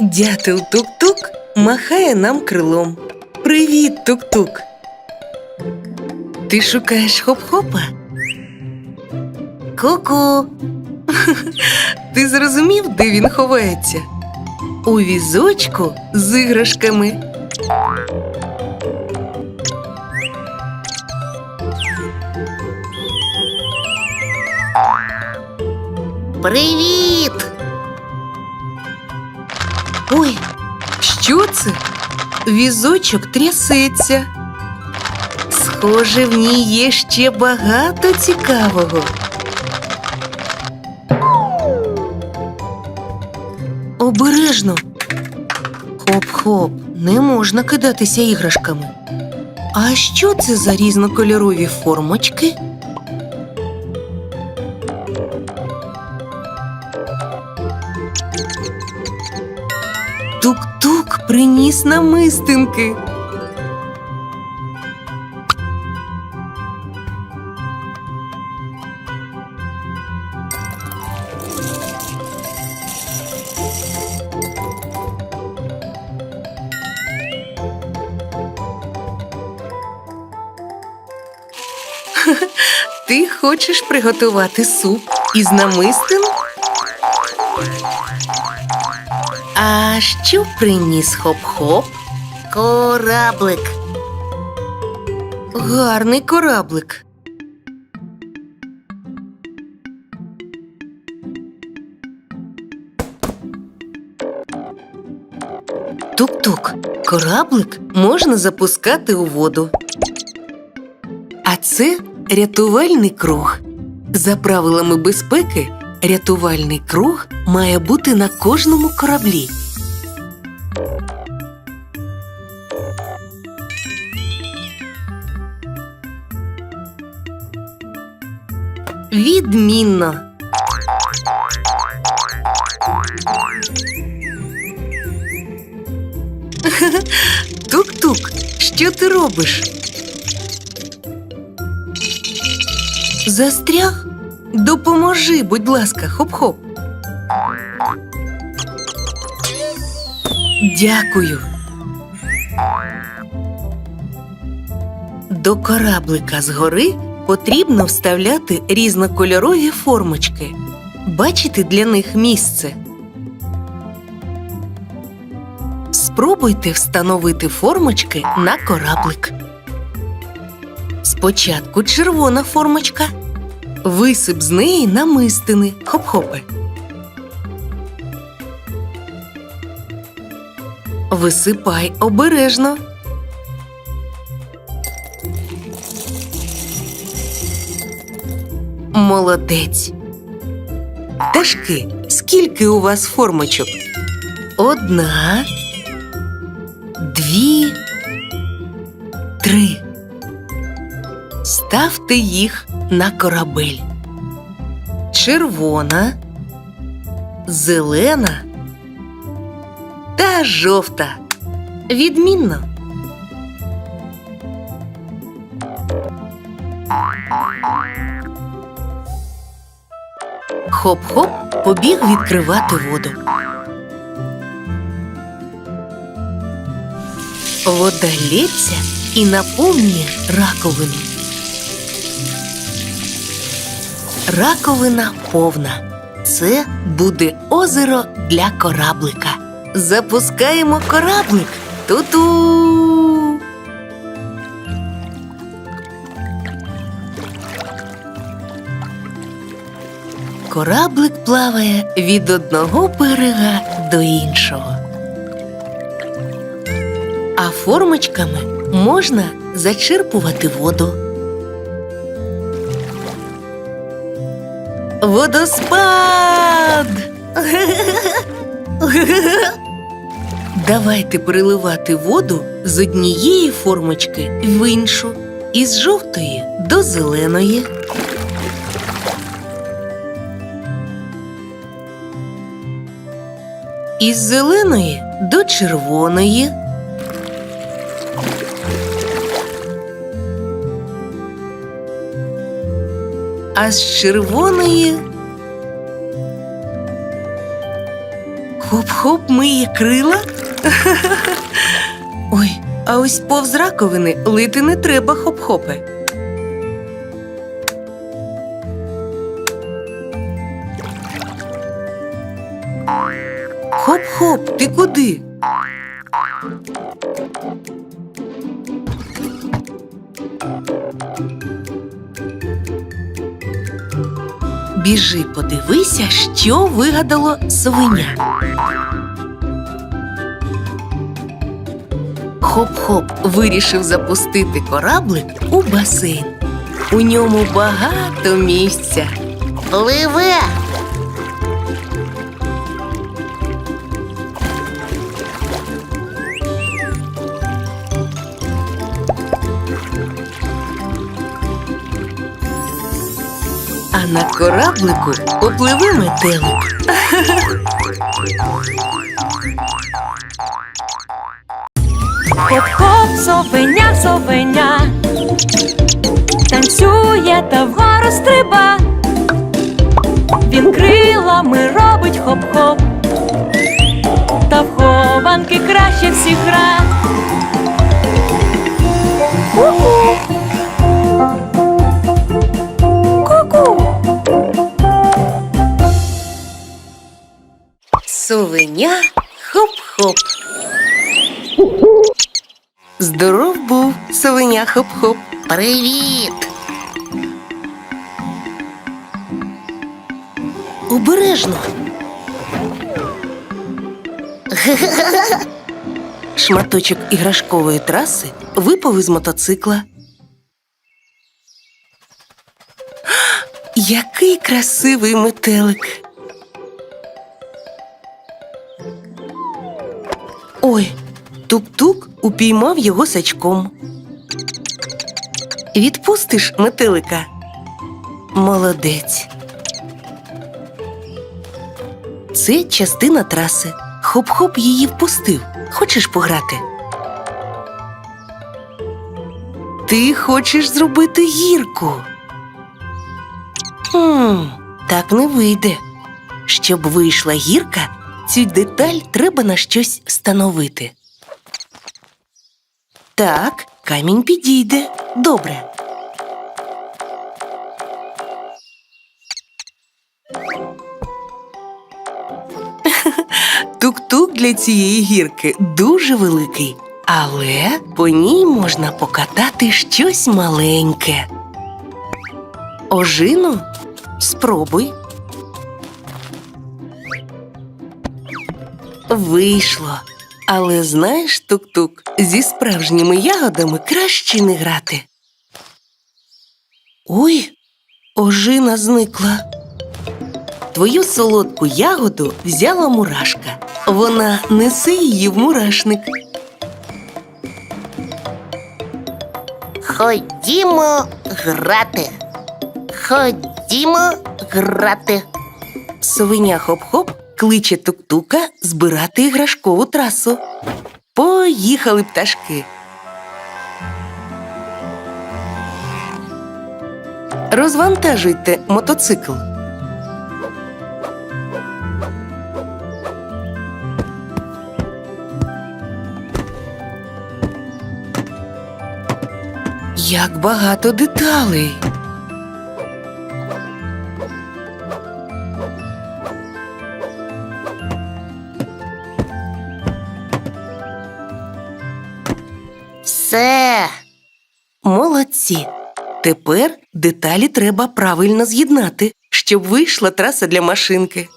Дятел тук-тук махає нам крилом. Привіт, тук-тук. Ти шукаєш хоп-хопа? Ку-ку. Ти зрозумів, де він ховається? У візочку з іграшками. Привіт! Візочок трясеться. Схоже, в ній є ще багато цікавого. Обережно. Хоп-хоп, не можна кидатися іграшками. А що це за різнокольорові формочки? Приніс намистинки. Ти хочеш приготувати суп із намистин? А що приніс хоп-хоп? Кораблик. Гарний кораблик. Тук-тук, кораблик можна запускати у воду. А це рятувальний круг. За правилами безпеки, рятувальний круг має бути на кожному кораблі. Відмінно. Тук-тук, що ти робиш? Застряг? Допоможи, будь ласка, хоп-хоп. Дякую. До кораблика згори потрібно вставляти різнокольорові формочки. Бачите для них місце. Спробуйте встановити формочки на кораблик. Спочатку червона формочка. Висип з неї намистини. Хоп-хопи. Висипай обережно. Молодець. Пташки, скільки у вас формочок? Одна, дві, три. Ставте їх на корабель. Червона, зелена та жовта. Відмінно. Хоп-хоп побіг відкривати воду. Вода лється і наповнює раковину. Раковина повна. Це буде озеро для кораблика. Запускаємо кораблик. Ту-ту. Кораблик плаває від одного берега до іншого. А формочками можна зачерпувати воду. Водоспад! Давайте переливати воду з однієї формочки в іншу, із жовтої до зеленої. Із зеленої до червоної. А з червоної Хоп-хоп миє крила. Ой, а ось повз раковини лити не треба хоп-хопи. Хоп-хоп, ти куди? Біжи, подивися, що вигадало свиня. Хоп-хоп вирішив запустити кораблик у басейн. У ньому багато місця. Пливе. А на кораблику попливе метелик. Хоп-хоп, совеня, совеня, танцює та вгору стриба. Він крилами робить хоп-хоп, та в хованки краще всіх гра. Здоров був совеня хоп-хоп. Привіт. Обережно. Шматочок іграшкової траси випав із мотоцикла. Який красивий метелик. Ой, тук-тук упіймав його сачком. Відпустиш метелика? Молодець. Це частина траси. Хоп-хоп її впустив. Хочеш пограти? Ти хочеш зробити гірку. Хм, так не вийде. Щоб вийшла гірка, цю деталь треба на щось встановити. Так, камінь підійде. Добре. Тук-тук для цієї гірки дуже великий, але по ній можна покатати щось маленьке. Ожину? Спробуй. Вийшло. Але знаєш, тук-тук, зі справжніми ягодами краще не грати. Ой, ожина зникла. Твою солодку ягоду взяла мурашка. Вона несе її в мурашник. Ходімо грати. Ходімо грати. Совеня хоп-хоп кличе тук-тука збирати іграшкову трасу. Поїхали пташки. Розвантажуйте мотоцикл. Як багато деталей. Молодці. Тепер деталі треба правильно з'єднати, щоб вийшла траса для машинки.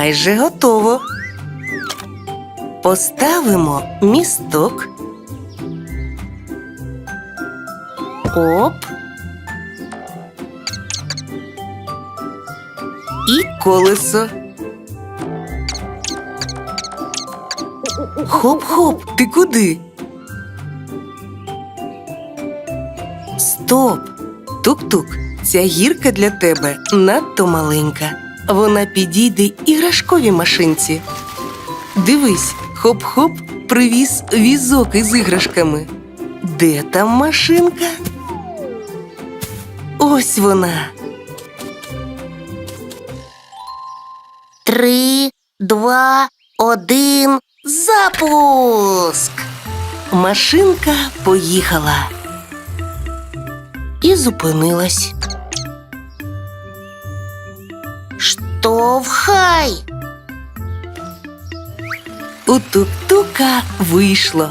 Майже готово. Поставимо місток. Оп. І колесо. Хоп-хоп, ти куди? Стоп! Тук-тук, ця гірка для тебе надто маленька. Вона підійде іграшковій машинці. Дивись, хоп-хоп привіз візок із іграшками. Де там машинка? Ось вона. Три, два, один. Запуск! Машинка поїхала і зупинилась. Штовхай! У тук-тука вийшло.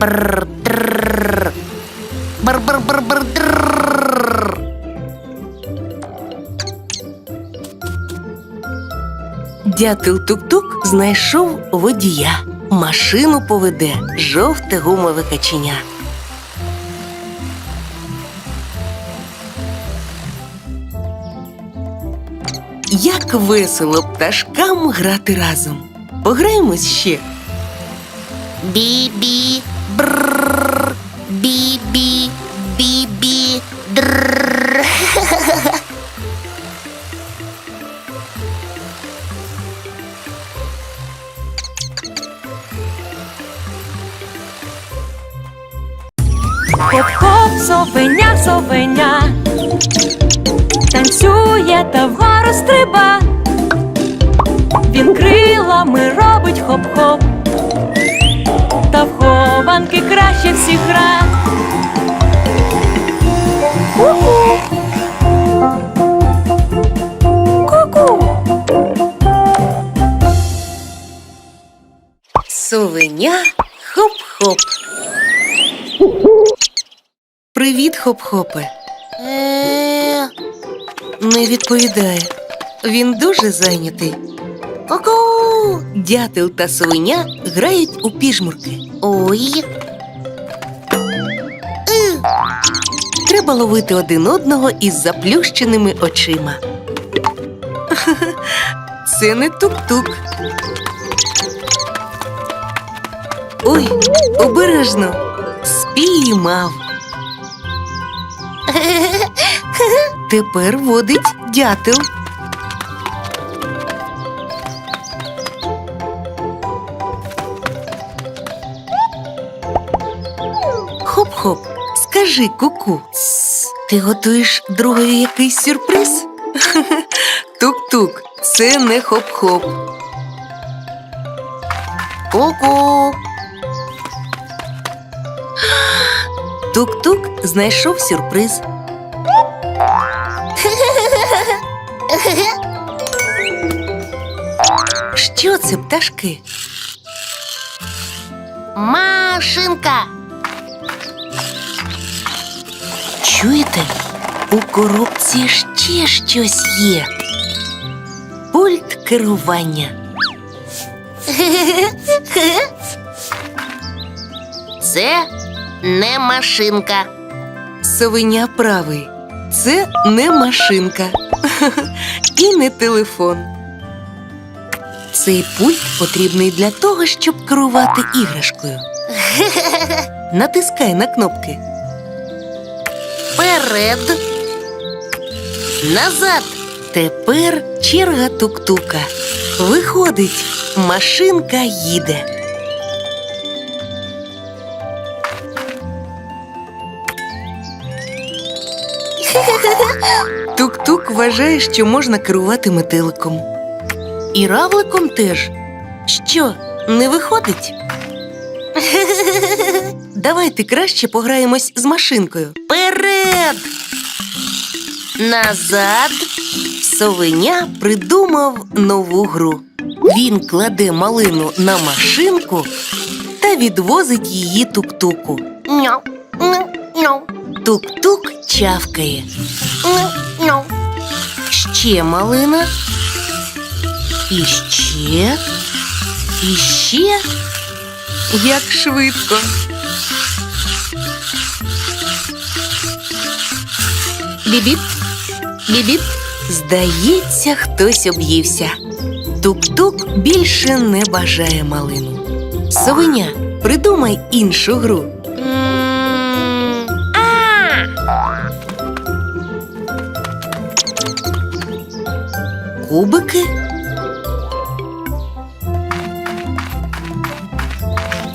Бр-др. Бр-бр-бр-бр-др. Дятел тук-тук знайшов водія. Машину поведе жовте гумове каченя. Як весело пташкам грати разом. Пограємось ще. Бі-бі. Бррр. Бі-бі. Бі-бі. Дрррр. Хоп-хоп, совеня, совеня, танцює та вгору стриба. Він крилами робить хоп-хоп, та в хованки краще всіх гра. Ку-ку. Хоп-хоп. Привіт, хоп-хопе. Е, Не відповідає. Він дуже зайнятий. Ку-ку. Дятел та совеня грають у піжмурки. Ой. Треба ловити один одного із заплющеними очима. Це не тук-тук. Ой, обережно. Спіймав. Тепер водить дятел. Хоп-хоп, скажи куку. Тс, Ти готуєш другові якийсь сюрприз? Тук-тук, це не хоп-хоп. Ку-ку. Тук-тук знайшов сюрприз. Що це пташки? Машинка. Чуєте? У коробці ще щось є. Пульт керування. Це не машинка. Совеня правий. Це не машинка і не телефон. Цей пульт потрібний для того, щоб керувати іграшкою. Натискай на кнопки. Вперед. Назад. Тепер черга тук-тука. Виходить, машинка їде. Тук-тук вважає, що можна керувати метеликом. І равликом теж. Що, не виходить? Давайте краще пограємось з машинкою. Вперед. Назад. Совеня придумав нову гру. Він кладе малину на машинку та відвозить її тук-туку. Тук-тук чавкає. Ще малина. І ще. І ще. Як швидко. Бібіп, бібіп. Здається, хтось об'ївся. Тук-тук більше не бажає малину. Совеня, придумай іншу гру. Кубики.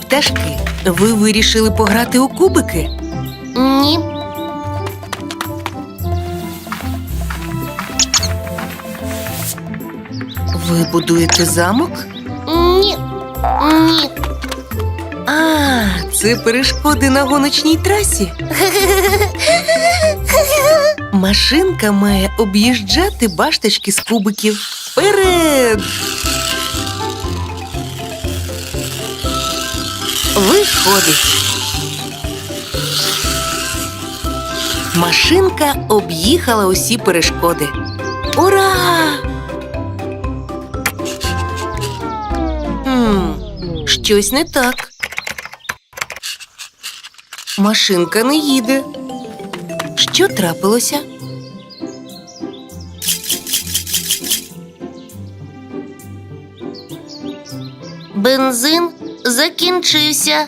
Пташки, ви вирішили пограти у кубики? Ні. Ви будуєте замок? Ні. Ні. А, це перешкоди на гоночній трасі. Машинка має об'їжджати башточки з кубиків. Вперед! Виходить. Машинка об'їхала усі перешкоди. Ура! Хм, щось не так. Машинка не їде. Що трапилося? Бензин закінчився.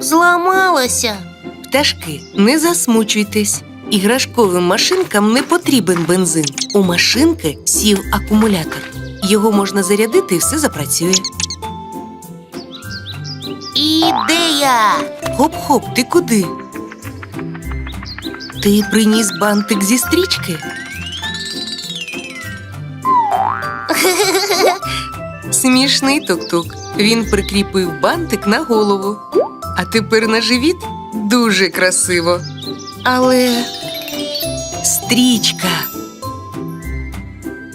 Зламалося. Пташки, не засмучуйтесь. Іграшковим машинкам не потрібен бензин. У машинки сів акумулятор. Його можна зарядити і все запрацює. Ідея. Хоп-хоп, ти куди? Ти приніс бантик зі стрічки? Смішний тук-тук. Він прикріпив бантик на голову. А тепер на живіт дуже красиво. Але стрічка.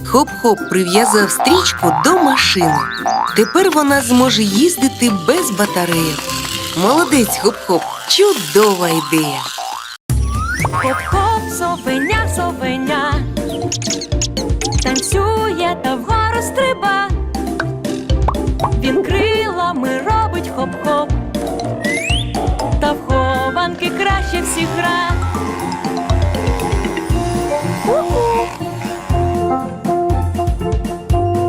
Хоп-хоп прив'язав стрічку до машини. Тепер вона зможе їздити без батареїв. Молодець, хоп-хоп, чудова ідея. Хоп-хоп, совеня, совеня. Танцює та вгору стриба. Хованки краще всіх гра. Ку-ку.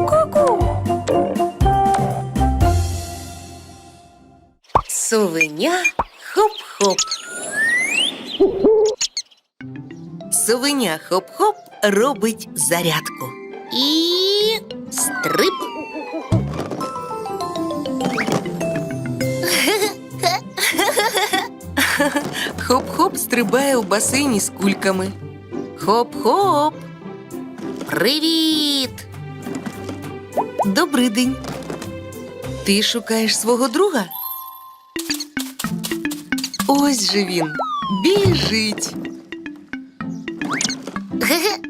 Ку-ку. Хоп-хоп. Совеня хоп-хоп робить зарядку. Стрибає у басейні з кульками. Хоп-хоп. Привіт. Добрий день. Ти шукаєш свого друга? Ось же він. Біжить.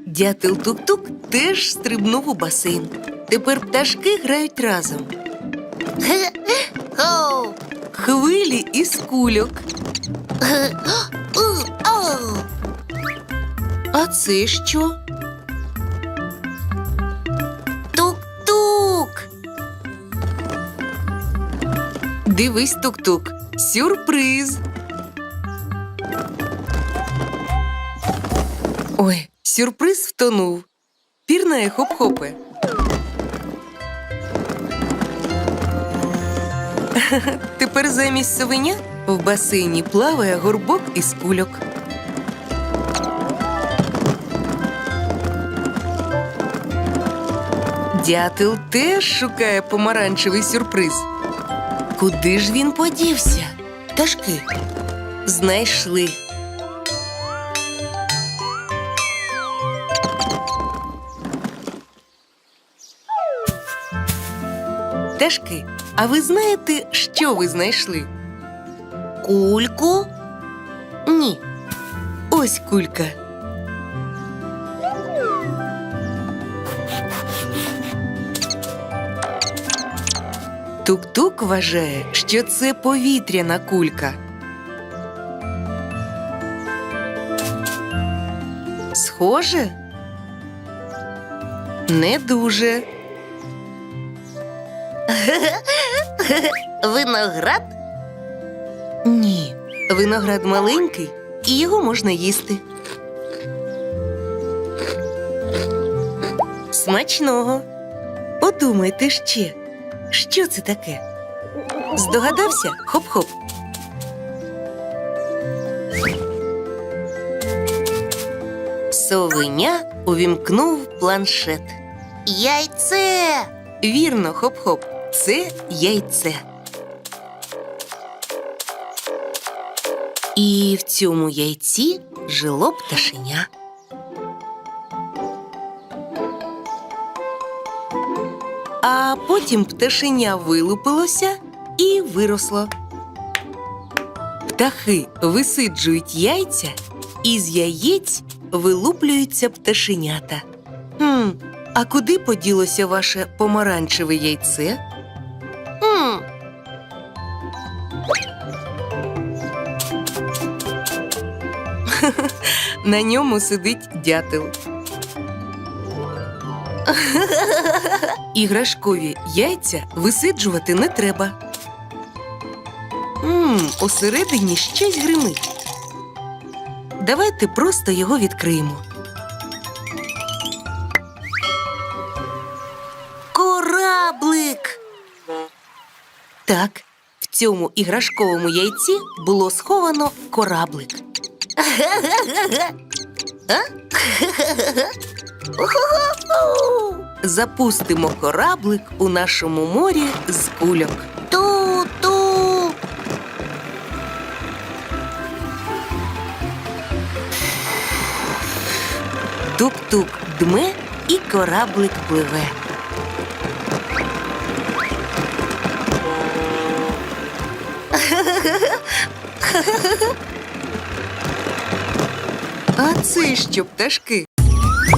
Дятел тук-тук теж стрибнув у басейн. Тепер пташки грають разом. Хвилі із кульок. А це що? Тук-тук. Дивись, тук-тук. Сюрприз. Ой, сюрприз втонув. Пірнає хоп-хопе. Тепер замість совеня в басейні плаває горбок із кульок. Дятел теж шукає помаранчевий сюрприз. Куди ж він подівся? Пташки знайшли. Пташки, а ви знаєте, що ви знайшли? Кульку. Ні. Ось кулька. Тук-тук вважає, що це повітряна кулька. Схоже? Не дуже. Виноград? Ні. Виноград маленький, і його можна їсти. Смачного. Подумайте ще, що це таке? Здогадався? Хоп-хоп. Совеня увімкнув планшет. Яйце. Вірно, хоп-хоп. Це яйце. І в цьому яйці жило пташеня. А потім пташеня вилупилося і виросло. Птахи висиджують яйця, і з яєць вилуплюються пташенята. Хм, а куди поділося ваше помаранчеве яйце? М, На ньому сидить дятел. Іграшкові яйця висиджувати не треба. Мм, усередині щось гримить. Давайте просто його відкриємо. Кораблик. Так, в цьому іграшковому яйці було сховано кораблик. Запустимо кораблик у нашому морі з кульок. Ту-ту. Тук-тук дме і кораблик пливе. А це що, пташки?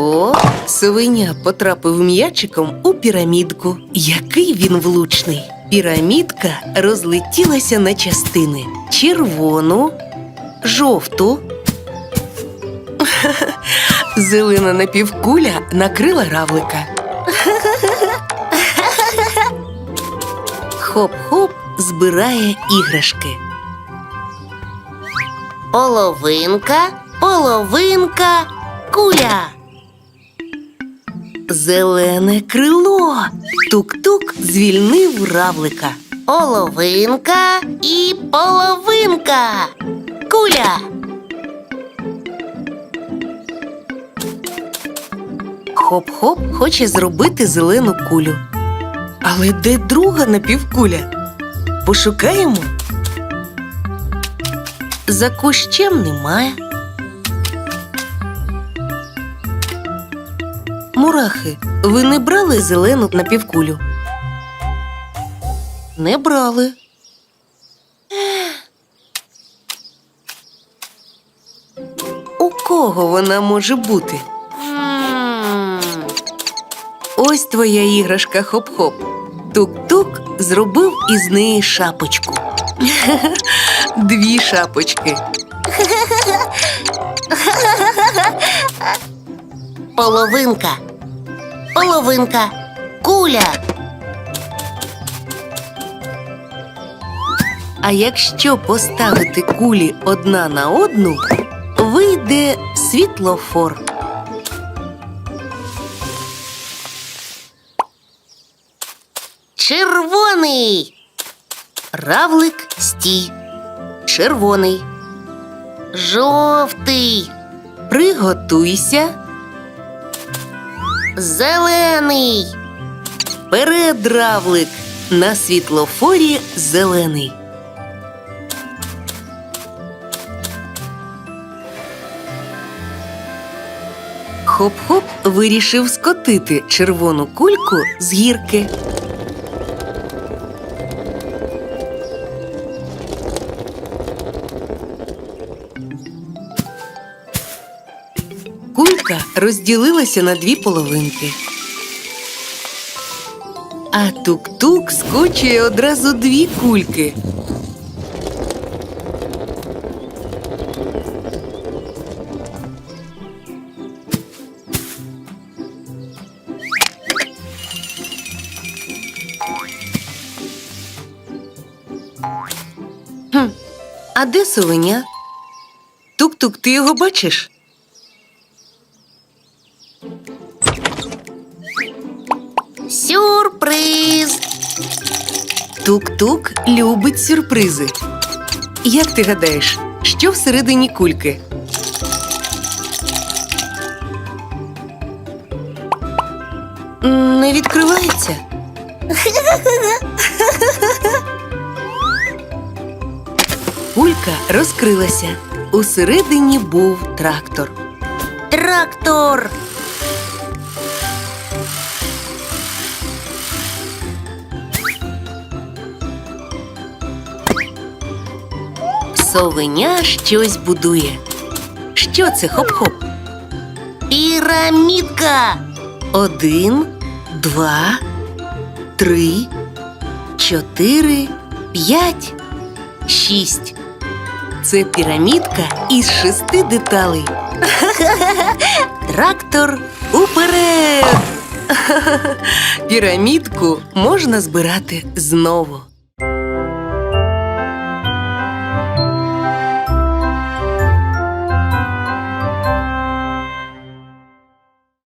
Ого, совеня потрапив м'ячиком у пірамідку. Який він влучний. Пірамідка розлетілася на частини: червону, жовту. Зелена напівкуля накрила равлика. Хоп-хоп збирає іграшки. Половинка, половинка, куля. Зелене крило. Тук-тук звільнив равлика. Половинка і половинка. Куля. Хоп-хоп хоче зробити зелену кулю. Але де друга напівкуля? Пошукаємо. За кущем немає. Мурахи, ви не брали зелену напівкулю? Не брали. У кого вона може бути? Ось твоя іграшка хоп-хоп. Тук-тук зробив із неї шапочку. Дві шапочки. Половинка. Половинка. Куля. А якщо поставити кулі одна на одну, вийде світлофор. Червоний. Равлик стій. Червоний. Жовтий. Приготуйся. Зелений. Передравлик. На світлофорі зелений. Хоп-хоп вирішив скотити червону кульку з гірки. Розділилася на дві половинки. А тук-тук скочує одразу дві кульки. А де совеня? Тук-тук, ти його бачиш? Тук-тук любить сюрпризи. Як ти гадаєш, що всередині кульки? Не відкривається. Кулька розкрилася. Усередині був трактор. Трактор! Совеня щось будує. Що це хоп-хоп? Пірамідка! Один, два, три, чотири, п'ять, шість. Це пірамідка із шести деталей. Трактор уперед! Пірамідку можна збирати знову.